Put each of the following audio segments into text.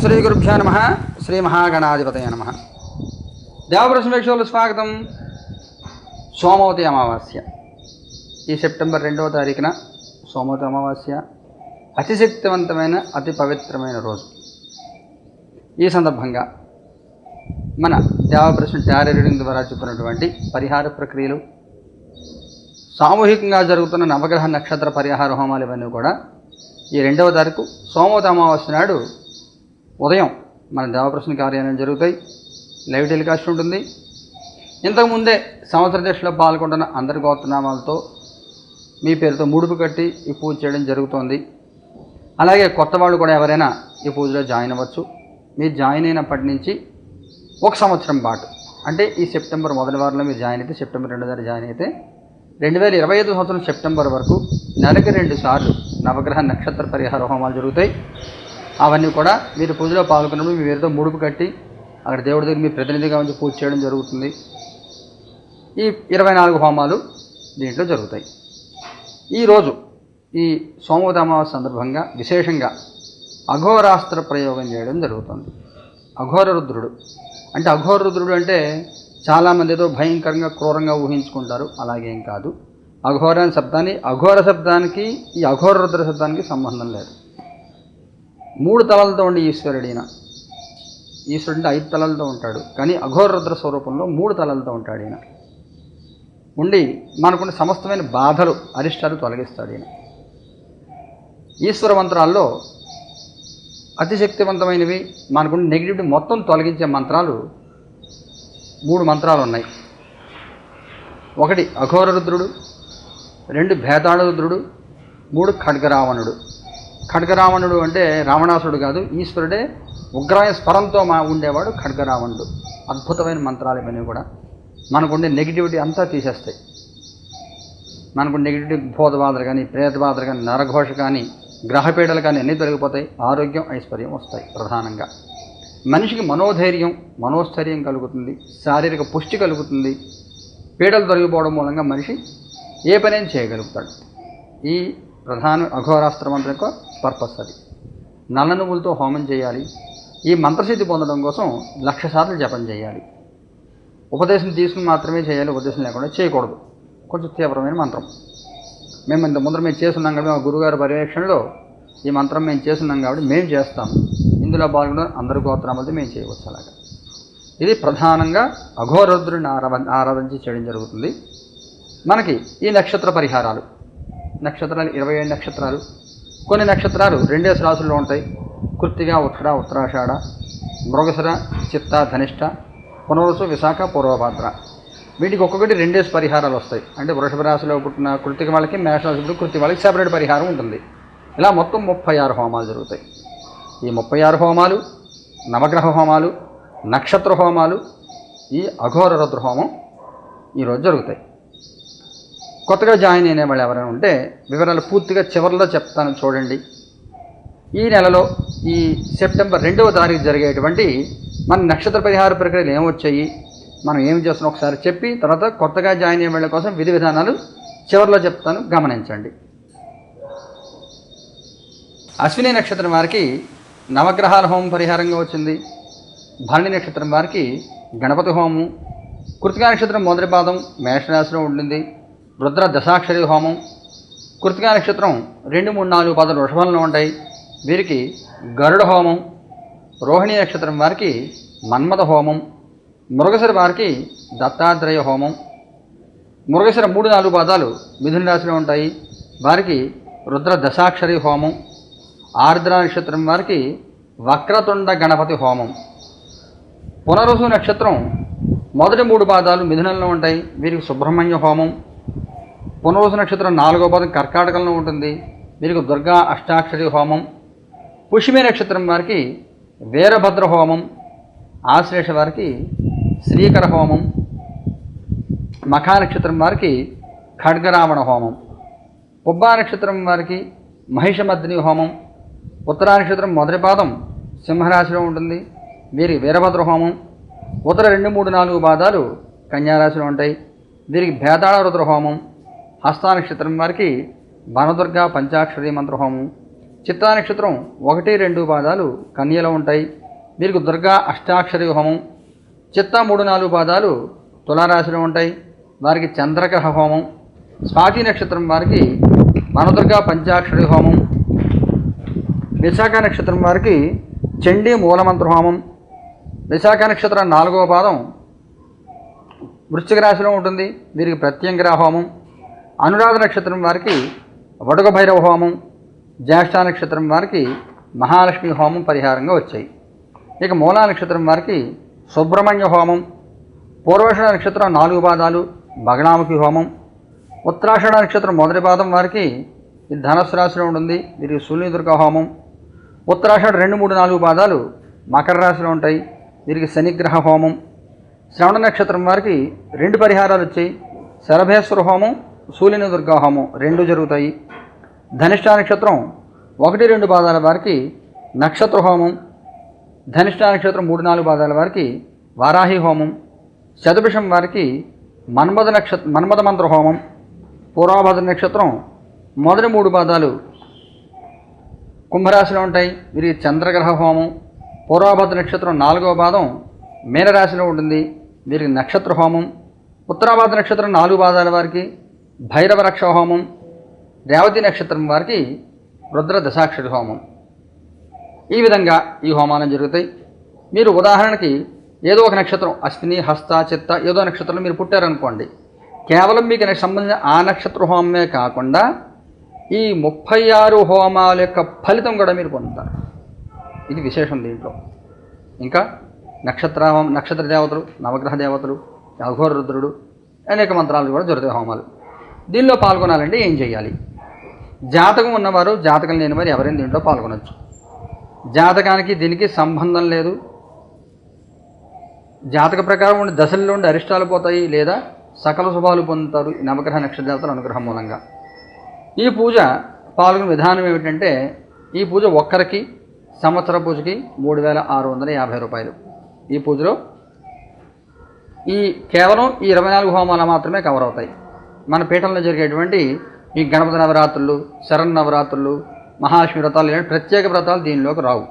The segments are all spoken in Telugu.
శ్రీ గురుభ్యో నమ. శ్రీ మహాగణాధిపతయ నమ. దేవప్రసమేక్షలు స్వాగతం. సోమవతి అమావాస్య. ఈ సెప్టెంబర్ రెండవ తారీఖున సోమవతి అమావాస్య అతి శక్తివంతమైన అతి పవిత్రమైన రోజు. ఈ సందర్భంగా మన దేవప్రశ్న టారీ రీడింగ్ ద్వారా చెప్పినటువంటి పరిహార ప్రక్రియలు సామూహికంగా జరుగుతున్న నవగ్రహ నక్షత్ర పరిహార హోమాలు ఇవన్నీ కూడా ఈ రెండవ తారీఖు సోమవతి అమావాస్య నాడు ఉదయం మన దేవప్రసన్న కార్యాలయం జరుగుతాయి. లైవ్ టెలికాస్ట్ ఉంటుంది. ఇంతకుముందే సంవత్సర దీక్షలో పాల్గొంటున్న అందరి గోత్రనామాలతో మీ పేరుతో ముడుపు కట్టి ఈ పూజ చేయడం జరుగుతోంది. అలాగే కొత్త వాళ్ళు కూడా ఎవరైనా ఈ పూజలో జాయిన్ అవ్వచ్చు. మీరు జాయిన్ అయినప్పటి నుంచి ఒక సంవత్సరం పాటు అంటే ఈ సెప్టెంబర్ మొదటి వారంలో మీరు జాయిన్ అయితే సెప్టెంబర్ రెండు తారీఖు జాయిన్ అయితే రెండు వేల ఇరవై ఐదు సంవత్సరం సెప్టెంబర్ వరకు నెలకి రెండు సార్లు నవగ్రహ నక్షత్ర పరిహార హోమాలు జరుగుతాయి. అవన్నీ కూడా మీరు పూజలో పాల్గొన్నప్పుడు మీ వేరుతో ముడుపు కట్టి అక్కడ దేవుడి దగ్గర మీ ప్రతినిధిగా ఉంచి పూజ చేయడం జరుగుతుంది. ఈ ఇరవై నాలుగు హోమాలు దీంట్లో జరుగుతాయి. ఈరోజు ఈ సోమవతి అమావాస్య సందర్భంగా విశేషంగా అఘోరాస్త్ర ప్రయోగం చేయడం జరుగుతుంది. అఘోర రుద్రుడు. అంటే అఘోర రుద్రుడు అంటే చాలామంది ఏదో భయంకరంగా క్రూరంగా ఊహించుకుంటారు. అలాగేం కాదు. అఘోర అనే శబ్దాన్ని అఘోర శబ్దానికి ఈ అఘోర రుద్ర శబ్దానికి సంబంధం లేదు. మూడు తలలతో ఉండి ఈశ్వరుడు ఈయన ఈశ్వరుడు అంటే ఐదు తలలతో ఉంటాడు కానీ అఘోరరుద్ర స్వరూపంలో మూడు తలలతో ఉంటాడు ఈయన. ఉండి మనకున్న సమస్తమైన బాధలు అరిష్టాలు తొలగిస్తాడు ఈయన. ఈశ్వర మంత్రాల్లో అతిశక్తివంతమైనవి మనకున్న నెగిటివిటీ మొత్తం తొలగించే మంత్రాలు మూడు మంత్రాలు ఉన్నాయి. ఒకటి అఘోర రుద్రుడు రెండు భేతాళ రుద్రుడు మూడు ఖడ్గరావణుడు. ఖడ్గరావణుడు అంటే రావణాసుడు కాదు ఈశ్వరుడే ఉగ్రాయ స్వరంతో మా ఉండేవాడు ఖడ్గరావణుడు. అద్భుతమైన మంత్రాలు ఇవన్నీ కూడా. మనకుండే నెగిటివిటీ అంతా తీసేస్తాయి. మనకు నెగిటివిటీ భూతబాధలు కానీ ప్రేతబాధలు కానీ నరఘోష కానీ గ్రహపీడలు కానీ అన్నీ తొలగిపోతాయి. ఆరోగ్యం ఐశ్వర్యం వస్తాయి ప్రధానంగా. మనిషికి మనోధైర్యం మనోస్థైర్యం కలుగుతుంది శారీరక పుష్టి కలుగుతుంది. పీడలు తొలగిపోవడం మూలంగా మనిషి ఏ పనైనా చేయగలుగుతాడు. ఈ ప్రధాన అఘోరాస్త్ర మంత్రం యొక్క పర్పస్ అది. నల్ల నువ్వులతో హోమం చేయాలి. ఈ మంత్రసిద్ధి పొందడం కోసం లక్ష సార్లు జపం చేయాలి. ఉపదేశం తీసుకుని మాత్రమే చేయాలి ఉపదేశం లేకుండా చేయకూడదు. కొంచెం తీవ్రమైన మంత్రం. మేము ఇంత ముందర మేము చేస్తున్నాం కాబట్టి మా గురుగారి పర్యవేక్షణలో ఈ మంత్రం మేము చేస్తున్నాం కాబట్టి మేము చేస్తాము ఇందులో పాల్గొన్న అందరి గోత్రాలతో మేము చేయవచ్చు అలాగా. ఇది ప్రధానంగా అఘోరుద్రుని ఆరాధ ఆరాధించి చేయడం జరుగుతుంది. మనకి ఈ నక్షత్ర పరిహారాలు. నక్షత్రాలు ఇరవై ఏడు నక్షత్రాలు. కొన్ని నక్షత్రాలు రెండేసి రాసుల్లో ఉంటాయి. కృత్తిగా ఉత్తర ఉత్తరాషాఢ మృగశిర చిత్త ధనిష్ట పునరుసు విశాఖ పూర్వభాద్ర. వీటికి ఒక్కొక్కటి రెండేసి పరిహారాలు వస్తాయి. అంటే వృషభ రాశిలో పుట్టిన కృతిక వాళ్ళకి మేష కృతి వాళ్ళకి సెపరేట్ పరిహారం ఉంటుంది. ఇలా మొత్తం ముప్పై ఆరు హోమాలు జరుగుతాయి. ఈ ముప్పై ఆరు హోమాలు నవగ్రహ హోమాలు నక్షత్ర హోమాలు ఈ అఘోర రుద్ర హోమం ఈరోజు జరుగుతాయి. కొత్తగా జాయిన్ అయిన వాళ్ళు ఎవరైనా ఉంటే వివరాలు పూర్తిగా చివరిలో చెప్తాను చూడండి. ఈ నెలలో ఈ సెప్టెంబర్ రెండవ తారీఖు జరిగేటువంటి మన నక్షత్ర పరిహార ప్రక్రియలు ఏమొచ్చాయి మనం ఏం చేస్తున్నాం ఒకసారి చెప్పి తర్వాత కొత్తగా జాయిన్ అయ్యే వాళ్ళ కోసం విధి విధానాలు చివరిలో చెప్తాను గమనించండి. అశ్విని నక్షత్రం వారికి నవగ్రహాల హోమం పరిహారంగా వచ్చింది. భరణి నక్షత్రం వారికి గణపతి హోమం కృతికా నక్షత్రం మొదటి పాదం మేషరాశిలో ఉంటుంది రుద్ర దశాక్షరి హోమం కృతికా నక్షత్రం రెండు మూడు నాలుగు పదలు వృషభంలో ఉంటాయి. వీరికి గరుడ హోమం రోహిణి నక్షత్రం వారికి మన్మథ హోమం మృగశిర వారికి దత్తాత్రేయ హోమం. మృగశిర మూడు నాలుగు పాదాలు మిథున రాశిలో ఉంటాయి. వారికి రుద్ర దశాక్షరి హోమం ఆర్ద్ర నక్షత్రం వారికి వక్రతుండ గణపతి హోమం. పునరుసు నక్షత్రం మొదటి మూడు పాదాలు మిథునంలో ఉంటాయి. వీరికి సుబ్రహ్మణ్య హోమం పునరుసు నక్షత్రం నాలుగో పాదం కర్కాటకంలో ఉంటుంది. వీరికి దుర్గా అష్టాక్షరి హోమం. పుష్మి నక్షత్రం వారికి వీరభద్ర హోమం. ఆశ్లేష వారికి శ్రీకర హోమం. మఖా నక్షత్రం వారికి ఖడ్గరావణ హోమం. పుబ్బా నక్షత్రం వారికి మహిషమద్ని హోమం. ఉత్తరా నక్షత్రం మొదటి పాదం సింహరాశిలో ఉంటుంది. వీరికి వీరభద్ర హోమం. ఉత్తర రెండు మూడు నాలుగు పాదాలు కన్యారాశిలో ఉంటాయి. వీరికి భేదాళ రుద్ర హోమం. హస్తా నక్షత్రం వారికి బనదుర్గ పంచాక్షరి మంత్రహోమం. చిత్తా నక్షత్రం ఒకటి రెండు పాదాలు కన్యలో ఉంటాయి. మీకు దుర్గా అష్టాక్షరి హోమం. చిత్త మూడు నాలుగు పాదాలు తులారాశిలో ఉంటాయి. వారికి చంద్రగ్రహ హోమం. స్వాతి నక్షత్రం వారికి వనదుర్గా పంచాక్షరి హోమం. విశాఖ నక్షత్రం వారికి చండీ మూలమంత్ర హోమం. విశాఖ నక్షత్రం నాలుగవ పాదం వృశ్చిక రాశిలో ఉంటుంది. వీరికి ప్రత్యంగిర హోమం. అనురాధ నక్షత్రం వారికి వడుగ భైరవ హోమం జ్యేష్ఠ నక్షత్రం వారికి మహాలక్ష్మి హోమం పరిహారంగా వచ్చాయి. ఇక మూలా నక్షత్రం వారికి సుబ్రహ్మణ్య హోమం పూర్వాషణ నక్షత్రం నాలుగు పాదాలు భగణాముఖి హోమం ఉత్తరాషణ నక్షత్రం మొదటి పాదం వారికి ఇది ధనస్సు రాశిలో ఉంటుంది వీరికి సూర్యదుర్గ హోమం ఉత్తరాషణ రెండు మూడు నాలుగు పాదాలు మకర రాశిలో ఉంటాయి వీరికి శనిగ్రహ హోమం శ్రవణ నక్షత్రం వారికి రెండు పరిహారాలు వచ్చాయి శరభేశ్వర హోమం సూర్యుని దుర్గాహోమం రెండు జరుగుతాయి. ధనిష్ట నక్షత్రం ఒకటి రెండు పాదాల వారికి నక్షత్ర హోమం ధనిష్ట నక్షత్రం మూడు నాలుగు పాదాల వారికి వారాహి హోమం. శతభిషం వారికి మన్మద నక్షత్ర మన్మద మంత్ర హోమం. పూర్వభద్ర నక్షత్రం మొదటి మూడు పాదాలు కుంభరాశిలో ఉంటాయి. వీరికి చంద్రగ్రహ హోమం. పూర్వభద్ర నక్షత్రం నాలుగవ పాదం మీనరాశిలో ఉంటుంది. వీరికి నక్షత్ర హోమం. ఉత్తరాభద్ర నక్షత్రం నాలుగు పాదాల వారికి భైరవ రక్ష హోమం రేవతి నక్షత్రం వారికి రుద్ర దశాక్షరి హోమం ఈ విధంగా ఈ హోమానం జరుగుతాయి. మీరు ఉదాహరణకి ఏదో ఒక నక్షత్రం అశ్విని హస్త చిత్త ఏదో నక్షత్రంలో మీరు పుట్టారనుకోండి. కేవలం మీకు సంబంధించిన ఆ నక్షత్ర హోమమే కాకుండా ఈ ముప్పై ఆరు హోమాల యొక్క ఫలితం కూడా మీరు పొందుతారు. ఇది విశేషం దీంట్లో. ఇంకా నక్షత్ర నక్షత్ర దేవతలు నవగ్రహ దేవతలు అఘోర రుద్రుడు అనేక మంత్రాలు కూడా జరుగుతాయి హోమాలు. దీనిలో పాల్గొనాలంటే ఏం చేయాలి? జాతకం ఉన్నవారు జాతకం లేనివారు ఎవరైనా దీంట్లో పాల్గొనవచ్చు జాతకానికి దీనికి సంబంధం లేదు. జాతక ప్రకారం ఉండి దశల్లో ఉండి అరిష్టాలు పోతాయి లేదా సకల శుభాలు పొందుతారు ఈ నవగ్రహ నక్షత్ర దేవతల అనుగ్రహం మూలంగా. ఈ పూజ పాల్గొనే విధానం ఏమిటంటే ఈ పూజ ఒక్కరికి సంవత్సర పూజకి మూడు వేల ఆరు వందల యాభై రూపాయలు. ఈ పూజలో ఈ కేవలం ఈ ఇరవై నాలుగు హోమాలు మాత్రమే కవర్ అవుతాయి. మన పీఠంలో జరిగేటువంటి ఈ గణపతి నవరాత్రులు శరణ్ నవరాత్రులు మహాలక్ష్మి వ్రతాలు ఇలాంటి ప్రత్యేక వ్రతాలు దీనిలోకి రావు.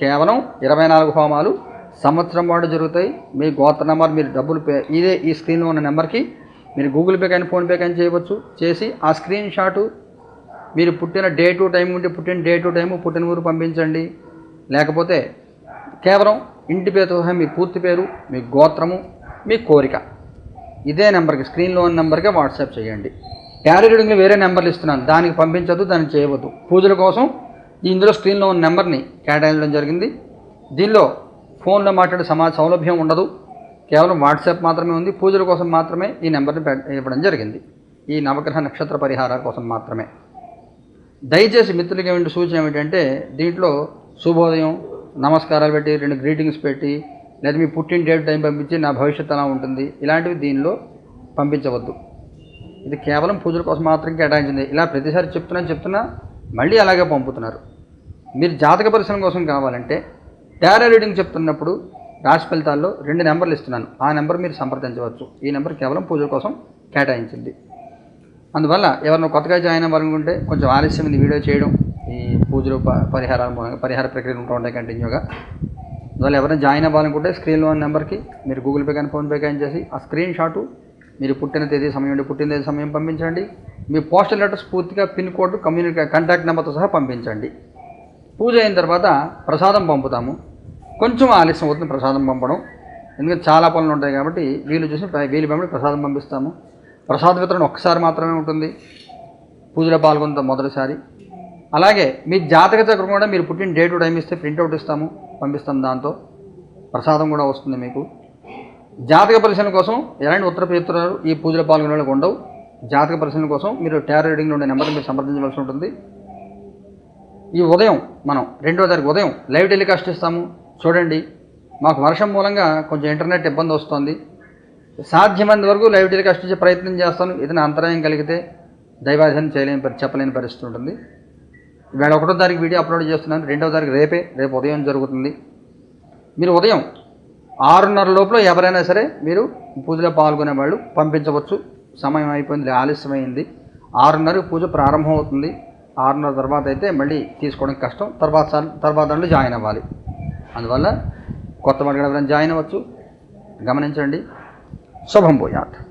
కేవలం ఇరవై నాలుగు హోమాలు సంవత్సరం పాటు జరుగుతాయి. మీ గోత్ర నెంబర్ మీరు డబ్బులు పే ఇదే ఈ స్క్రీన్లో ఉన్న నెంబర్కి మీరు గూగుల్ పే కానీ ఫోన్పే కానీ చేయవచ్చు. చేసి ఆ స్క్రీన్ షాటు మీరు పుట్టిన డే టు టైం ఉంటే పుట్టిన డే టు టైము పుట్టిన ఊరు పంపించండి. లేకపోతే కేవలం ఇంటి పేరుతో మీ పూర్తి పేరు మీ గోత్రము మీ కోరిక. ఇదే నెంబర్కి స్క్రీన్లో ఉన్న నెంబర్కే వాట్సాప్ చేయండి. క్యారీ రీడింగ్లో వేరే నెంబర్లు ఇస్తున్నాను. దానికి పంపించొద్దు దాన్ని చేయవద్దు. పూజల కోసం ఇందులో స్క్రీన్లో ఉన్న నెంబర్ని కేటాయించడం జరిగింది. దీనిలో ఫోన్లో మాట్లాడే సమాజ సౌలభ్యం ఉండదు. కేవలం వాట్సాప్ మాత్రమే ఉంది. పూజల కోసం మాత్రమే ఈ నెంబర్ని ఇవ్వడం జరిగింది. ఈ నవగ్రహ నక్షత్ర పరిహారాల కోసం మాత్రమే. దయచేసి మిత్రులకి ఏమిటి సూచన ఏమిటంటే దీంట్లో శుభోదయం నమస్కారాలు పెట్టి రెండు గ్రీటింగ్స్ పెట్టి లేదా మీ పుట్టిన డేట్ టైం పంపించి నా భవిష్యత్తు ఎలా ఉంటుంది ఇలాంటివి దీనిలో పంపించవద్దు. ఇది కేవలం పూజల కోసం మాత్రం కేటాయించింది. ఇలా ప్రతిసారి చెప్తున్నా చెప్తున్నా మళ్ళీ అలాగే పంపుతున్నారు. మీరు జాతక పరిశ్రమ కోసం కావాలంటే టారో రీడింగ్ చెప్తున్నప్పుడు రాశి ఫలితాల్లో రెండు నెంబర్లు ఇస్తున్నాను. ఆ నెంబర్ మీరు సంప్రదించవచ్చు. ఈ నెంబర్ కేవలం పూజల కోసం కేటాయించింది. అందువల్ల ఎవరైనా కొత్తగా జాయిన్ అవ్వాలనుకుంటే కొంచెం ఆలస్యం ఇది వీడియో చేయడం ఈ పూజలు ప- పరిహారాల మూలంగా పరిహార ప్రక్రియలు ఉంటూ ఉంటాయి కంటిన్యూగా. అందువల్ల ఎవరైనా జాయిన్ అవ్వాలనుకుంటే స్క్రీన్లో ఉన్న నెంబర్కి మీరు గూగుల్ పే కానీ ఫోన్పే కానీ చేసి ఆ స్క్రీన్ షాటు మీరు పుట్టిన తేదీ సమయం ఉండి పుట్టిన తేదీ సమయం పంపించండి. మీ పోస్టల్ లెటర్స్ పూర్తిగా పిన్ కోడ్ కమ్యూనికే కాంటాక్ట్ నెంబర్తో సహా పంపించండి. పూజ అయిన తర్వాత ప్రసాదం పంపుతాము. కొంచెం ఆలస్యం అవుతుంది ప్రసాదం పంపడం. ఎందుకంటే చాలా పనులు ఉంటాయి కాబట్టి వీలు చూసి వీలు పంపి ప్రసాదం పంపిస్తాము. ప్రసాద వితరణ ఒక్కసారి మాత్రమే ఉంటుంది. పూజలో పాల్గొంత మొదటిసారి. అలాగే మీ జాతక చక్రం కూడా మీరు పుట్టిన డేట్ టైం ఇస్తే ప్రింట్అవుట్ ఇస్తాము పంపిస్తాం దాంతో. ప్రసాదం కూడా వస్తుంది మీకు. జాతక పరిశీలన కోసం ఎలాంటి ఉత్తర పేరుతున్నారు ఈ పూజలో పాల్గొనే వాళ్ళకి ఉండవు. జాతక పరిశీలన కోసం మీరు టేర్ రీడింగ్లో ఉండే నెంబర్ని మీరు సంప్రదించవలసి ఉంటుంది. ఈ ఉదయం మనం రెండో తారీఖు ఉదయం లైవ్ టెలికాస్ట్ ఇస్తాము. చూడండి మాకు వర్షం మూలంగా కొంచెం ఇంటర్నెట్ ఇబ్బంది వస్తుంది. సాధ్యమైనంత వరకు లైవ్ టెలికాస్ట్ ఇచ్చే ప్రయత్నం చేస్తాను. ఏదైనా అంతరాయం కలిగితే దైవాధీనం చేయలేని చెప్పలేని పరిస్థితి ఉంటుంది. ఇవాళ ఒకటో తారీఖు వీడియో అప్లోడ్ చేస్తున్నాను. రెండో తారీఖు రేపే రేపు ఉదయం జరుగుతుంది. మీరు ఉదయం ఆరున్నర లోపల ఎవరైనా సరే మీరు పూజలో పాల్గొనే వాళ్ళు పంపించవచ్చు. సమయం అయిపోయింది ఆలస్యమైంది. ఆరున్నరకు పూజ ప్రారంభం అవుతుంది. ఆరున్నర తర్వాత అయితే మళ్ళీ తీసుకోవడం కష్టం. తర్వాత సార్- తర్వాత దాంట్లో జాయిన్ అవ్వాలి. అందువల్ల కొత్త వాడు ఎవరైనా జాయిన్ అవ్వచ్చు. గమనించండి. శుభం భూయాత్.